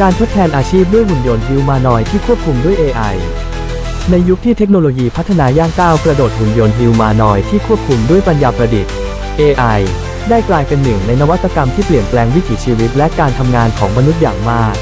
การทดแทนอาชีพด้วยหุ่นยนต์ฮิวมานอยที่ควบคุมด้วย AI ในยุคที่เทคโนโลยีพัฒนาย่างก้าวกระโดดหุ่นยนต์ฮิวมานอยที่ควบคุมด้วยปัญญาประดิษฐ์ AI ได้กลายเป็นหนึ่งในนวัตกรรมที่เปลี่ยนแปลงวิถีชีวิตและการทำงานของมนุษย์อย่างมาก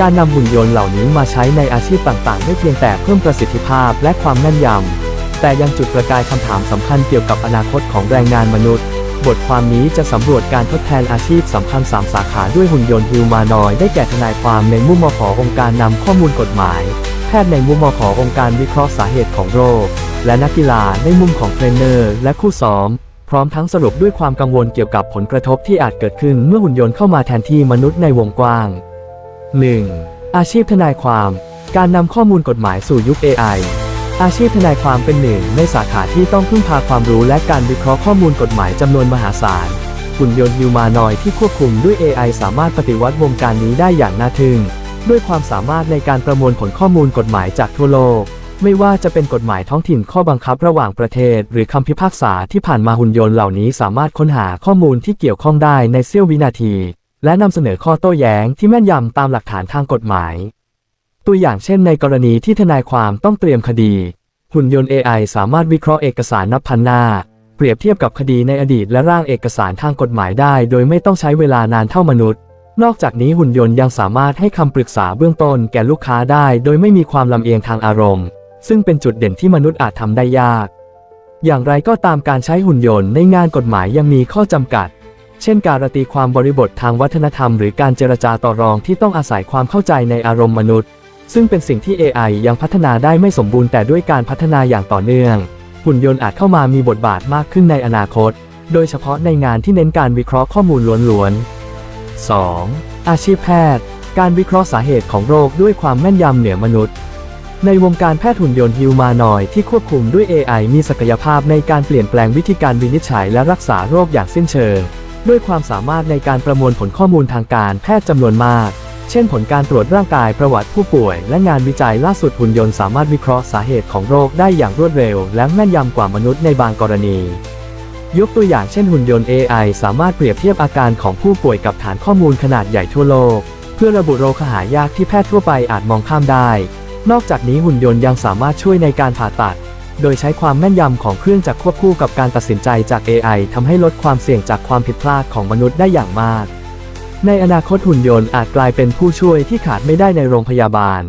การนำหุ่นยนต์เหล่านี้มาใช้ในอาชีพต่างๆ ไม่เพียงแต่เพิ่มประสิทธิภาพและความแม่นยำ แต่ยังจุดประกายคำถามสำคัญเกี่ยวกับอนาคตของแรงงานมนุษย์ บทความนี้จะสำรวจการทดแทนอาชีพสำคัญ 3 สาขาด้วยหุ่นยนต์ฮิวมานอยได้แก่ทนายความในมุมมองขององค์การนำข้อมูลกฎหมาย แพทย์ในมุมมองขององค์การวิเคราะห์สาเหตุของโรค และนักกีฬาในมุมของเทรนเนอร์ และคู่ซ้อม พร้อมทั้งสรุปด้วยความกังวลเกี่ยวกับผลกระทบที่อาจเกิดขึ้นเมื่อหุ่นยนต์เข้ามาแทนที่มนุษย์ในวงกว้าง 1. อาชีพทนายความ การนำข้อมูลกฎหมายสู่ยุค AI อาชีพทนายความเป็นหนึ่งในสาขาที่ต้องพึ่งพาความรู้และการวิเคราะห์ข้อมูลกฎหมายจำนวนมหาศาลหุ่นยนต์ฮิวมานอยที่ควบคุมด้วย AI สามารถปฏิวัติวงการนี้ได้อย่างน่าทึ่ง ด้วยความสามารถในการประมวลผลข้อมูลกฎหมายจากทั่วโลก ไม่ว่าจะเป็นกฎหมายท้องถิ่นข้อบังคับระหว่างประเทศ หรือคำพิพากษาที่ผ่านมาหุ่นยนต์เหล่านี้สามารถค้นหาข้อมูลที่เกี่ยวข้องได้ในเสี้ยววินาที และนำเสนอข้อโต้แย้งที่แม่นยำตามหลักฐานทางกฎหมาย ตัวอย่างเช่นในกรณีที่ทนายความต้องเตรียมคดี หุ่นยนต์ AI สามารถวิเคราะห์เอกสารนับพันหน้า เปรียบเทียบกับคดีในอดีตและร่างเอกสารทางกฎหมายได้ โดยไม่ต้องใช้เวลานานเท่ามนุษย์ นอกจากนี้หุ่นยนต์ยังสามารถให้คำปรึกษาเบื้องต้นแก่ลูกค้าได้ โดยไม่มีความลำเอียงทางอารมณ์ ซึ่งเป็นจุดเด่นที่มนุษย์อาจทำได้ยาก อย่างไรก็ตามการใช้หุ่นยนต์ในงานกฎหมายยังมีข้อจำกัดเช่นการตีความบริบททางวัฒนธรรมหรือการเจรจาต่อรองที่ต้องอาศัยความเข้าใจในอารมณ์มนุษย์ ซึ่งเป็นสิ่งที่ AI ยังพัฒนาได้ไม่สมบูรณ์แต่ด้วยการพัฒนาอย่างต่อเนื่อง หุ่นยนต์อาจเข้ามามีบทบาทมากขึ้นในอนาคต โดยเฉพาะในงานที่เน้นการวิเคราะห์ข้อมูลล้วนๆ 2. อาชีพแพทย์ การวิเคราะห์สาเหตุของโรคด้วยความแม่นยำเหนือมนุษย์ ในวงการแพทย์หุ่นยนต์ฮิวมานอยที่ควบคุมด้วย AI มีศักยภาพในการเปลี่ยนแปลงวิธีการวินิจฉัยและรักษาโรคอย่างสิ้นเชิง ด้วยความสามารถในการประมวลผลข้อมูลทางการแพทย์จำนวนมาก เช่นผลการตรวจร่างกายประวัติผู้ป่วย และงานวิจัยล่าสุดหุ่นยนต์สามารถวิเคราะห์สาเหตุของโรคได้อย่างรวดเร็ว และแม่นยำกว่ามนุษย์ในบางกรณี ยกตัวอย่างเช่นหุ่นยนต์ AI สามารถเปรียบเทียบอาการของผู้ป่วยกับฐานข้อมูลขนาดใหญ่ทั่วโลก เพื่อระบุโรคหายากที่แพทย์ทั่วไปอาจมองข้ามได้ นอกจากนี้หุ่นยนต์ยังสามารถช่วยในการผ่าตัด โดยใช้ความแม่นยำของเครื่องจักรควบคู่กับการตัดสินใจจาก AI ทำให้ลดความเสี่ยงจากความผิดพลาดของมนุษย์ได้อย่างมาก ในอนาคตหุ่นยนต์อาจกลายเป็นผู้ช่วยที่ขาดไม่ได้ในโรงพยาบาล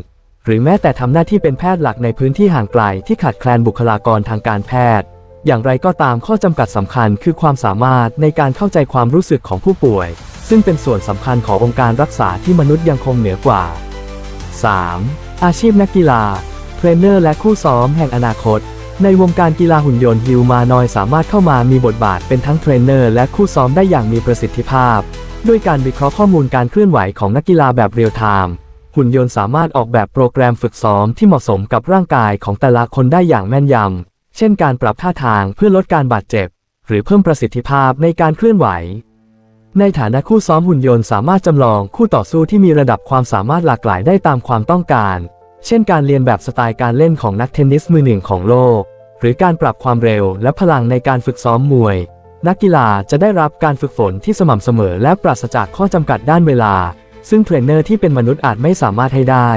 หรือแม้แต่ทำหน้าที่เป็นแพทย์หลักในพื้นที่ห่างไกลที่ขาดแคลนบุคลากรทางการแพทย์ อย่างไรก็ตามข้อจำกัดสำคัญคือความสามารถในการเข้าใจความรู้สึกของผู้ป่วย ซึ่งเป็นส่วนสำคัญขององค์การรักษาที่มนุษย์ยังคงเหนือกว่า 3. อาชีพนักกีฬาเทรนเนอร์และคู่ซ้อมแห่งอนาคต ในวงการกีฬาหุ่นยนต์ฮิวมานอยสามารถเข้ามามีบทบาทเป็นทั้งเทรนเนอร์และคู่ซ้อมได้อย่างมีประสิทธิภาพ ด้วยการวิเคราะห์ข้อมูลการเคลื่อนไหวของนักกีฬาแบบเรียลไทม์หุ่นยนต์สามารถออกแบบโปรแกรมฝึกซ้อมที่เหมาะสมกับร่างกายของแต่ละคนได้อย่างแม่นยำ เช่นการปรับท่าทางเพื่อลดการบาดเจ็บ หรือเพิ่มประสิทธิภาพในการเคลื่อนไหว ในฐานะคู่ซ้อมหุ่นยนต์สามารถจำลองคู่ต่อสู้ที่มีระดับความสามารถหลากหลายได้ตามความต้องการ เช่น การเรียนแบบสไตล์การเล่นของนักเทนนิสมือหนึ่งของโลก หรือการปรับความเร็วและพลังในการฝึกซ้อมมวย นักกีฬาจะได้รับการฝึกฝนที่สม่ำเสมอและปราศจากข้อจำกัดด้านเวลา ซึ่งเทรนเนอร์ที่เป็นมนุษย์อาจไม่สามารถให้ได้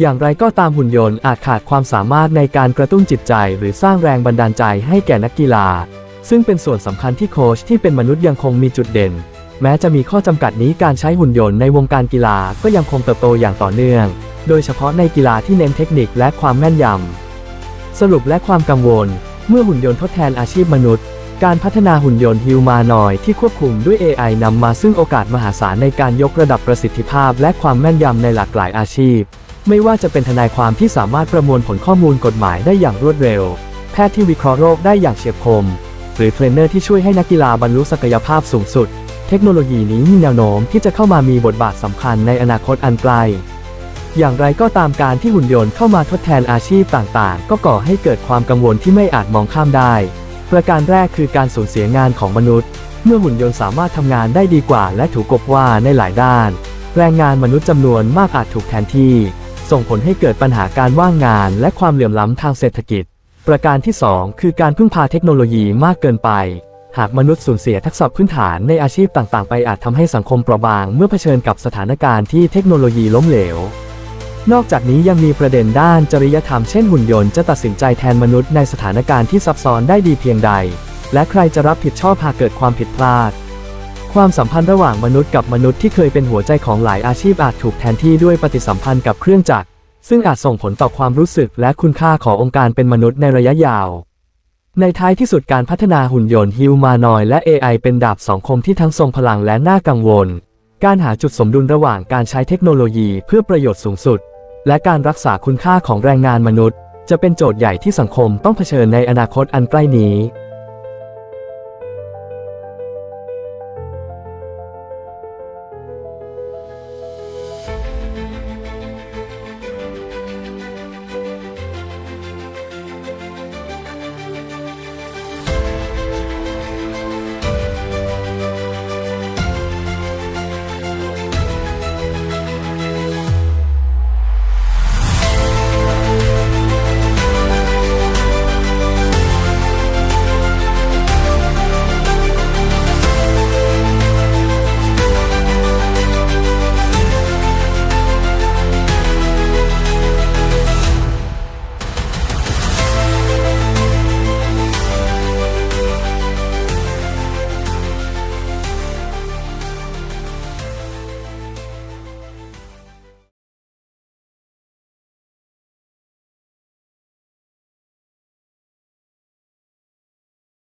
อย่างไรก็ตามหุ่นยนต์อาจขาดความสามารถในการกระตุ้นจิตใจ หรือสร้างแรงบันดาลใจให้แก่นักกีฬา ซึ่งเป็นส่วนสำคัญที่โค้ชที่เป็นมนุษย์ยังคงมีจุดเด่น แม้จะมีข้อจำกัดนี้การใช้หุ่นยนต์ในวงการกีฬาก็ยังคงเติบโตอย่างต่อเนื่อง โดยเฉพาะในกีฬาที่เน้นเทคนิคและความแม่นยำสรุปและความกังวล เมื่อหุ่นยนต์ทดแทนอาชีพมนุษย์ การพัฒนาหุ่นยนต์ฮิวมานอยที่ควบคุมด้วย AI นำมาซึ่งโอกาสมหาศาลในการยกระดับประสิทธิภาพ และความแม่นยำในหลากหลายอาชีพ ไม่ว่าจะเป็นทนายความที่สามารถประมวลผลข้อมูลกฎหมายได้อย่างรวดเร็ว แพทย์ที่วิเคราะห์โรคได้อย่างเฉียบคม หรือเทรนเนอร์ที่ช่วยให้นักกีฬาบรรลุศักยภาพสูงสุด เทคโนโลยีนี้มีแนวโน้มที่จะเข้ามามีบทบาทสำคัญในอนาคตอันไกลอย่างไรก็ตามการที่หุ่นยนต์เข้ามาทดแทนอาชีพต่างๆ ก็ก่อให้เกิดความกังวลที่ไม่อาจมองข้ามได้ ประการแรกคือการสูญเสียงานของมนุษย์ เมื่อหุ่นยนต์สามารถทำงานได้ดีกว่า และถูกกบว่าในหลายด้าน แรงงานมนุษย์จำนวนมากอาจถูกแทนที่ ส่งผลให้เกิดปัญหาการว่างงาน และความเหลื่อมล้ำทางเศรษฐกิจ ประการที่ 2 คือการพึ่งพาเทคโนโลยีมากเกินไป หากมนุษย์สูญเสียทักษะพื้นฐานในอาชีพต่างๆ ไปอาจทำให้สังคมเปราะบาง เมื่อเผชิญกับสถานการณ์ที่เทคโนโลยีล้มเหลว นอกจากนี้ยังมีประเด็นด้านจริยธรรมเช่นหุ่นยนต์จะตัดสินใจแทนมนุษย์ในสถานการณ์ที่ซับซ้อนได้ดีเพียงใด และใครจะรับผิดชอบหากเกิดความผิดพลาด ความสัมพันธ์ระหว่างมนุษย์กับมนุษย์ที่เคยเป็นหัวใจของหลายอาชีพอาจถูกแทนที่ด้วยปฏิสัมพันธ์กับเครื่องจักร ซึ่งอาจส่งผลต่อความรู้สึกและคุณค่าขององค์การเป็นมนุษย์ในระยะยาว ในท้ายที่สุดการพัฒนาหุ่นยนต์ฮิวมานอยและ AI เป็นดาบสองคมที่ทั้งทรงพลังและน่ากังวล การหาจุดสมดุลระหว่างการใช้เทคโนโลยีเพื่อประโยชน์สูงสุด และการรักษาคุณค่าของแรงงานมนุษย์ จะเป็นโจทย์ใหญ่ที่สังคมต้องเผชิญในอนาคตอันใกล้นี้